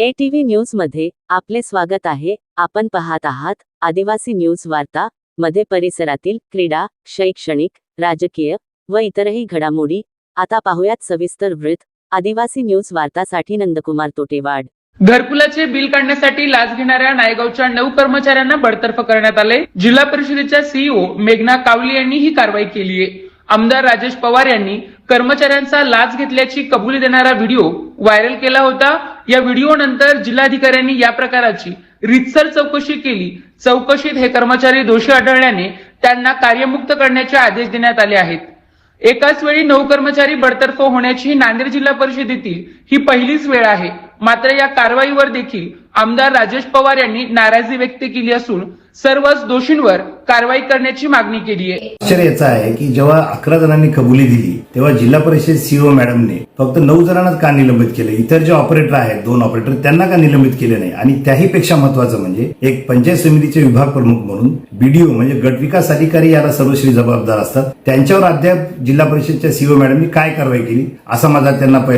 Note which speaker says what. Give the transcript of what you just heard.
Speaker 1: ए TV न्यूजमध्ये आपले स्वागत आहे. आपण पाहत आहात आदिवासी न्यूज वार्ता मध्ये परिसरातील क्रीडा शैक्षणिक राजकीय व इतरही घडामोडी. आता पाहूयात सविस्तर वृत्त. आदिवासी न्यूज वार्तासाठी नंदकुमार तोटेवाड.
Speaker 2: घरकुलाचे बिल काढण्यासाठी लाच घेणाऱ्या नायगावच्या नऊ कर्मचाऱ्यांना बडतर्फ करण्यात आले. जिल्हा परिषदेच्या सीईओ मेघना कावली यांनी ही कारवाई केली आहे आमदार राजेश पवार यांनी कर्मचाऱ्यांचा लाच घेतल्याची कबुली देणारा व्हिडिओ व्हायरल केला होता. या व्हिडिओ नंतर जिल्हाधिकाऱ्यांनी या प्रकाराची रितसर चौकशी केली. चौकशीत हे कर्मचारी दोषी आढळल्याने त्यांना कार्यमुक्त करण्याचे आदेश देण्यात आले आहेत. एकाच वेळी नऊ कर्मचारी बडतर्फ होण्याची नांदेड जिल्हा परिषदेतील ही पहिलीच वेळ आहे. मात्र या कारवाईवर देखील आमदार राजेश पवार यांनी नाराजी व्यक्त केली असून सर्वच दोषींवर कारवाई करण्याची मागणी केली आहे.
Speaker 3: आश्चर्याचं आहे की जेव्हा अकरा जणांनी कबुली दिली तेव्हा जिल्हा परिषद सीओ मॅडमने फक्त नऊ जणांनाच का निलंबित केले? इतर जे ऑपरेटर आहेत दोन ऑपरेटर त्यांना का निलंबित केले नाही? आणि त्याही पेक्षा महत्वाचं म्हणजे एक पंचायत समितीचे विभाग प्रमुख म्हणून बीडीओ म्हणजे गट विकास अधिकारी याला सर्वश्री जबाबदार असतात. त्यांच्यावर अद्याप जिल्हा परिषदच्या सीओ मॅडमनी काय कारवाई केली असा माझा त्यांना पहिला